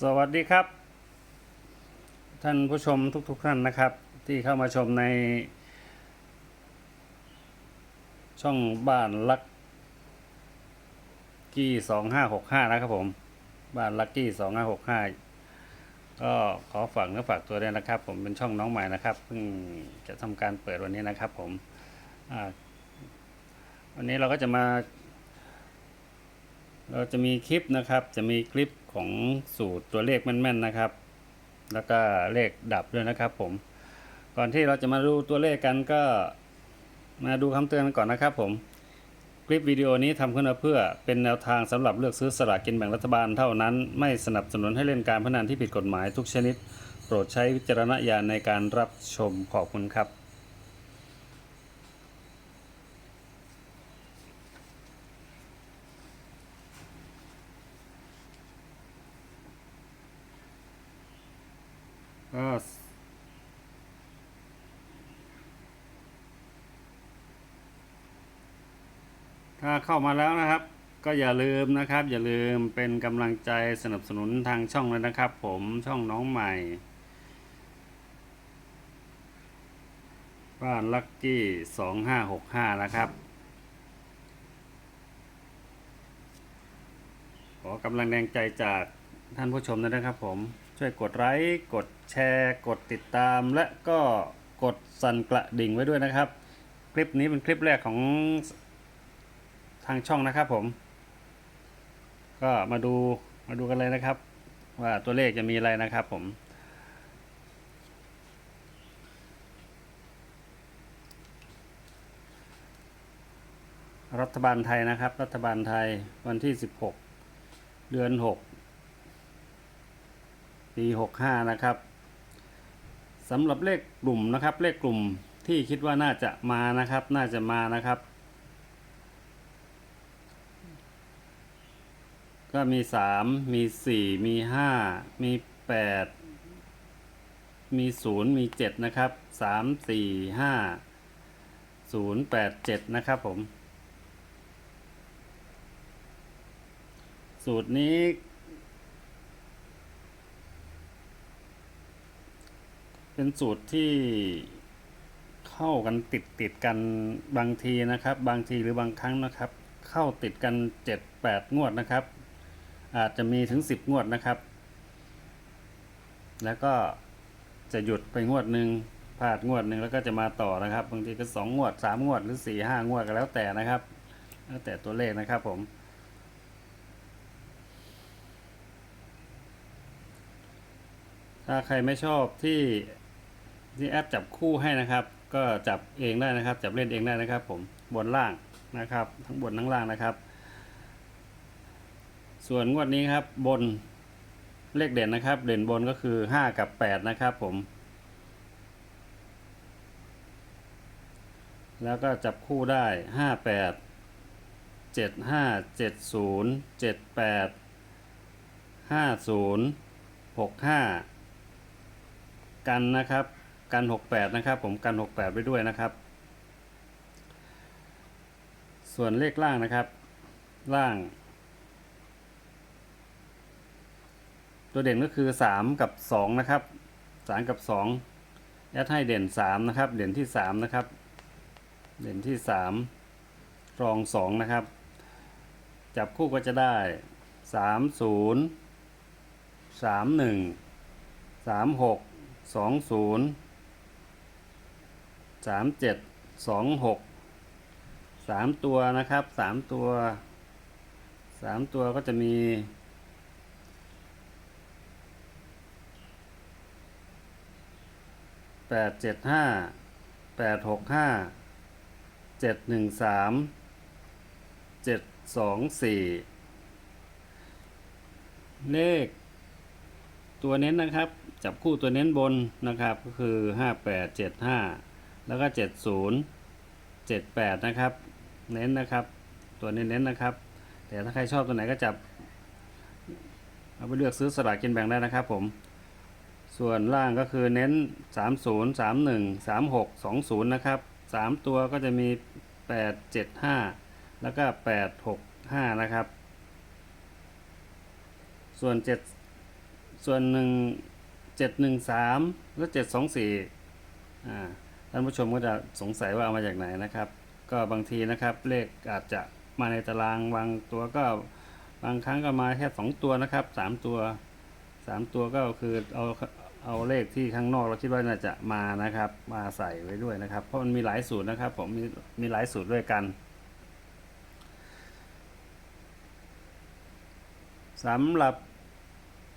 สวัสดีครับ ท่านผู้ชมทุกๆท่านนะครับ ที่เข้ามาชมใน ช่องบ้านลักกี้สองห้าหกห้านะครับผม บ้านลักกี้สองห้าหกห้าก็ขอฝากเนื้อฝากตัวด้วยนะครับ ผมเป็นช่องน้องใหม่นะครับเพิ่งจะทำการเปิดวันนี้นะครับผมวันนี้เราก็จะมา เราจะมีคลิปนะครับ จะมีคลิปของสูตรตัวเลขแม่นๆนะครับ แล้วก็เลขดับด้วยนะครับ ผม ก่อนที่เราจะมาดูตัวเลขกันก็มาดูคำเตือนกันก่อนนะครับ ผม คลิปวิดีโอนี้ทำขึ้นมาเพื่อเป็นแนวทางสำหรับเลือกซื้อสลากกินแบ่งรัฐบาลเท่านั้น ไม่สนับสนุนให้เล่นการพนันที่ผิดกฎหมายทุกชนิด โปรดใช้วิจารณญาณในการรับชมขอบคุณครับ ก็ถ้าเข้ามาแล้วนะครับ ก็อย่าลืมนะครับ อย่าลืมเป็นกำลังใจสนับสนุนทางช่องเลยนะครับ ผมช่องน้องใหม่ บ้านลักกี้สองห้าหกห้านะครับ ขอกำลังแรงใจจากท่านผู้ชมด้วยนะครับผม ช่วยกดไลค์กดแชร์ กดติดตาม และก็กดสั่นกระดิ่งไว้ด้วยนะครับ คลิปนี้เป็นคลิปแรกของทางช่องนะครับผม ก็มาดูมาดูกันเลยนะครับ ว่าตัวเลขจะมีอะไรนะครับผมรัฐบาลไทยนะครับ รัฐบาลไทยวันที่ 16 เดือน 6 ปี65นะครับสำหรับเลขกลุ่มนะครับ เลขกลุ่มที่คิดว่าน่าจะมานะครับ น่าจะมานะครับ ก็มี3มี4มี5มี8มี0มี7นะครับ3 4 5 0 8 7นะครับผม สูตรนี้ เป็นสูตรที่เข้ากันติดติดกันบางทีนะครับ บางทีหรือบางครั้งนะครับ เข้าติดกันเจ็ดแปดงวดนะครับ อาจจะมีถึงสิบงวดนะครับ แล้วก็จะหยุดไปงวดหนึ่งพลาดงวดหนึ่งแล้วก็จะมาต่อนะครับ บางทีก็สองงวดสามงวดหรือสี่ห้างวดก็แล้วแต่นะครับ แล้วแต่ตัวเลขนะครับผมถ้าใครไม่ชอบที่ ที่แอปจับคู่ให้นะครับ ก็จับเองได้นะครับ จับเล่นเองได้นะครับ ผมบนล่างนะครับ ทั้งบนทั้งล่างนะครับ ส่วนงวดนี้ครับบนเลขเด่นนะครับ เด่นบนก็คือห้ากับแปดนะครับผม แล้วก็จับคู่ได้ห้าแปดเจ็ดห้าเจ็ดศูนย์เจ็ดแปดห้าศูนย์หกห้ากันนะครับ กัน 68 นะครับ ผมกัน 68 ไว้ด้วยนะครับ ส่วนเลขล่างนะครับ ล่าง ตัวเด่นก็คือ 3 กับ 2 นะครับ 3 กับ 2 แอดให้เด่น 3 นะครับ เด่นที่ 3 นะครับ เด่นที่ 3 รอง 2 นะครับ จับคู่ก็จะได้ 3 0 3 1สามหก สามเจ็ดสองหกสามตัวนะครับสามตัวสามตัวก็จะมีแปดเจ็ดห้าแปดหกห้าเจ็ดหนึ่งสามเจ็ดสองสี่เลข ตัวเน้นนะครับ จับคู่ตัวเน้นบนนะครับ ก็คือห้าแปดเจ็ดห้า แล้วก็เจ็ดศูนย์เจ็ดแปดนะครับ เน้นนะครับ ตัวเน้นเน้นนะครับ แต่ถ้าใครชอบตัวไหนก็จับ เอาไปเลือกซื้อสลากกินแบ่งได้นะครับผม ส่วนล่างก็คือเน้นสามศูนย์สามหนึ่งสามหกสองศูนย์นะครับสามตัวก็จะมีแปดเจ็ดห้าแล้วก็แปดหกห้านะครับ ส่วนเจ็ดส่วนหนึ่งเจ็ดหนึ่งสามและเจ็ดสองสี่อ่า ท่านผู้ชมก็จะสงสัยว่าเอามาจากไหนนะครับ ก็บางทีนะครับเลขอาจจะมาในตารางบางตัวก็บางครั้งก็มาแค่สองตัวนะครับสามตัวสามตัวก็คือเอาเอาเลขที่ข้างนอกเราคิดว่าน่าจะมานะครับ มาใส่ไว้ด้วยนะครับ เพราะมันมีหลายสูตรนะครับ ผมมีมีหลายสูตรด้วยกันสำหรับ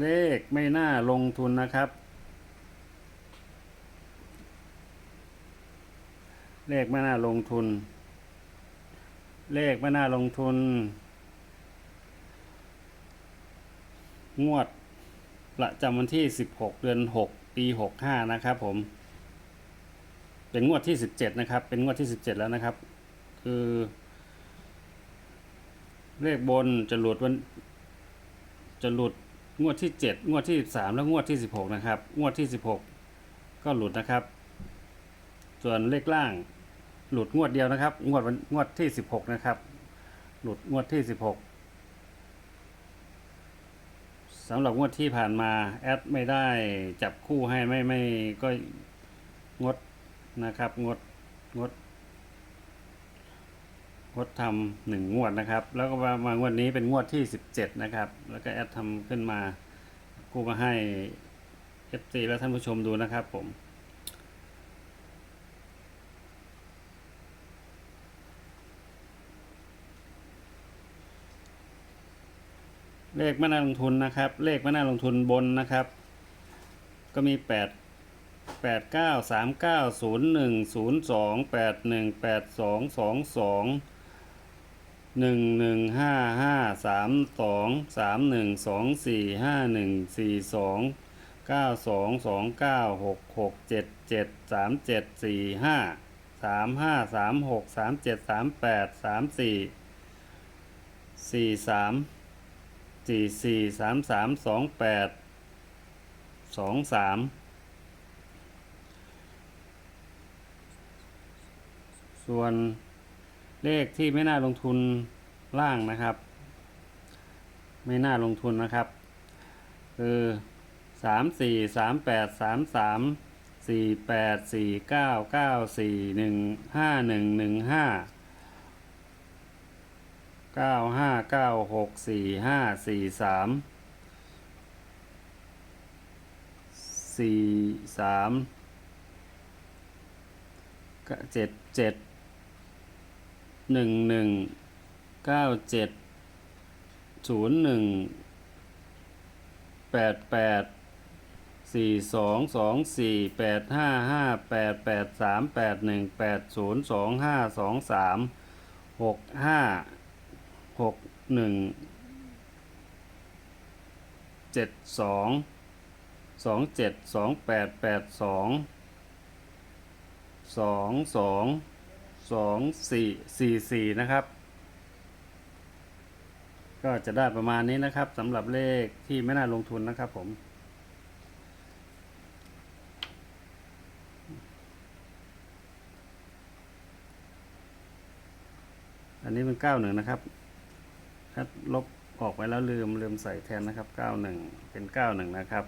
เลขไม่น่าลงทุนนะครับ เลขไม่น่าลงทุน เลขไม่น่าลงทุน งวดประจำวันที่ 16 เดือน 6 ปี 65 นะครับผม เป็นงวดที่ 17 นะครับ เป็นงวดที่ 17 แล้วนะครับ คือ เลขบนจะหลุดวันจะหลุดงวดที่ 7 งวดที่3แล้วงวดที่ 16 นะครับ งวดที่ 16 ก็หลุดนะครับ ส่วนเลขล่าง หลุดงวดเดียวนะครับ งวดวันงวดที่16นะครับ หลุดงวดที่16สำหรับงวดที่ผ่านมาแอดไม่ได้จับคู่ให้ไม่ไม่ก็งดนะครับ งดงดงดทำหนึ่งงวดนะครับ แล้วก็มามางวดนี้เป็นงวดที่17นะครับ แล้วก็แอดทำขึ้นมาคู่มาให้ FC และท่านผู้ชมดูนะครับผม เลขไม่น่าลงทุนนะครับ เลขไม่น่าลงทุนบนนะครับ ก็มี 8 8 9 3 9 0 1 0 2 8 1 8 2 2 2หนึ่งหนึ่งห้าห้าสามสองสามหนึ่งสองสี่ห้าหนึ่งสี่สองเก้า สี่สี่สามสามสองแปดสองสามส่วนเลขที่ไม่น่าลงทุนล่างนะครับ ไม่น่าลงทุนนะครับ คือสามสี่สามแปดสามสามสี่แปดสี่เก้าเก้าสี่หนึ่งห้าหนึ่งหนึ่งห้า เก้าห้าเก้าหกสี่ห้าสี่สามสี่สามเจ็ดเจ็ดหนึ่งหนึ่งเก้าเจ็ดศูนย์หนึ่งแปดแปดสี่สองสองสี่แปดห้าห้าแปดแปดสามแปดหนึ่งแปดศูนย์สองห้าสองสามหกห้า หกหนึ่งเจ็ดสองสองเจ็ดสองแปดแปดสองสองสองสองสี่สี่สี่นะครับ ก็จะได้ประมาณนี้นะครับสำหรับเลขที่ไม่น่าลงทุนนะครับผมอันนี้เป็นเก้าหนึ่งนะครับ ถ้าลบออกไปแล้วลืมลืมใส่แทนนะครับเก้าหนึ่งเป็นเก้าหนึ่งนะครับ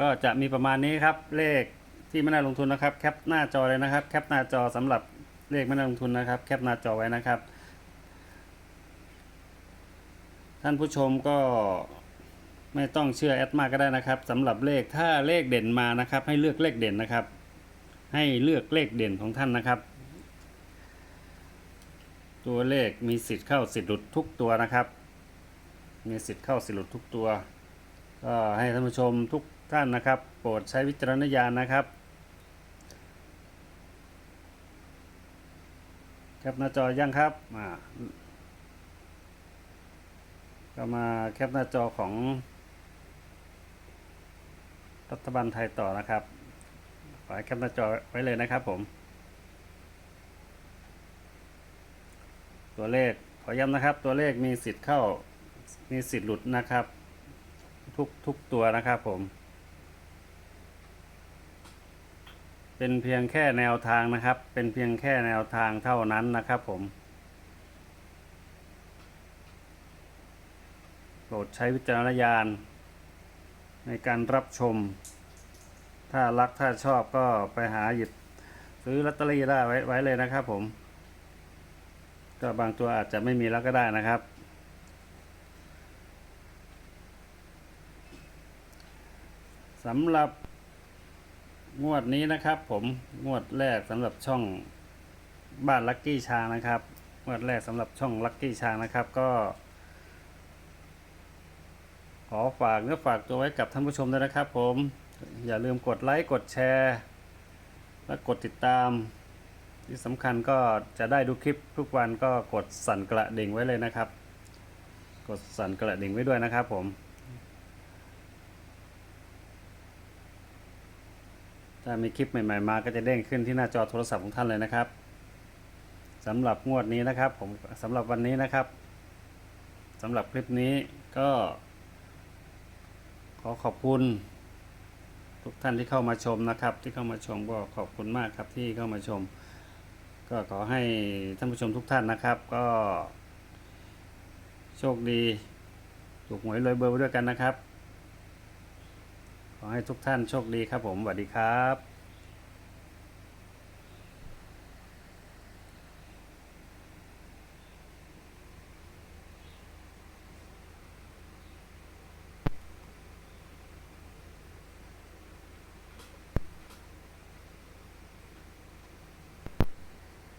ก็จะมีประมาณนี้ครับเลขที่ไม่น่าลงทุนนะครับแคปหน้าจอเลยนะครับแคปหน้าจอสำหรับเลขไม่น่าลงทุนนะครับ แคปหน้าจอไว้นะครับ ท่านผู้ชมก็ไม่ต้องเชื่อแอดมากก็ได้นะครับสำหรับเลขถ้าเลขเด่นมานะครับ ให้เลือกเลขเด่นนะครับ ให้เลือกเลขเด่นของท่านนะครับ ตัวเลขมีสิทธิ์เข้าสิทธิ์หลุดทุกตัวนะครับ มีสิทธิ์เข้าสิทธิ์หลุดทุกตัว ก็ให้ท่านผู้ชมทุกท่านนะครับ โปรดใช้วิจารณญาณนะครับแคปหน้าจอยังครับมาก็มาแคปหน้าจอของ รัฐบาลไทยต่อนะครับ ขอให้แคปหน้าจอไว้เลยนะครับผม ตัวเลขขอย้ำนะครับ ตัวเลขมีสิทธิ์เข้า มีสิทธิ์หลุดนะครับ ทุกทุกตัวนะครับผม เป็นเพียงแค่แนวทางนะครับ เป็นเพียงแค่แนวทางเท่านั้นนะครับผมโปรดใช้วิจารณญาณในการรับชม ถ้ารักถ้าชอบก็ไปหาหยิบซื้อลอตเตอรี่ได้ไว้ไว้เลยนะครับผม ก็บางตัวอาจจะไม่มีแล้วก็ได้นะครับ สำหรับงวดนี้นะครับ ผมงวดแรกสำหรับช่องบ้านลักกี้ชานะครับงวดแรกสำหรับช่องลักกี้ชานะครับก็ ขอฝากเนื้อฝากตัวไว้กับท่านผู้ชมด้วยนะครับ ผมอย่าลืมกดไลค์กดแชร์ และกดติดตาม ที่สำคัญก็จะได้ดูคลิปทุกวันก็กดสั่นกระดิ่งไว้เลยนะครับ กดสั่นกระดิ่งไว้ด้วยนะครับผม ถ้ามีคลิปใหม่ๆมาก็จะเด้งขึ้นที่หน้าจอโทรศัพท์ของท่านเลยนะครับสำหรับงวดนี้นะครับผมสำหรับวันนี้นะครับสำหรับคลิปนี้ก็ ขอขอบคุณ ทุกท่านที่เข้ามาชมนะครับ ที่เข้ามาชมก็ขอบคุณมากครับที่เข้ามาชม ก็ขอให้ท่านผู้ชมทุกท่านนะครับ ก็โชคดีถูกหวยรวยเบอร์ไปด้วยกันนะครับ ขอให้ทุกท่านโชคดีครับผมสวัสดีครับ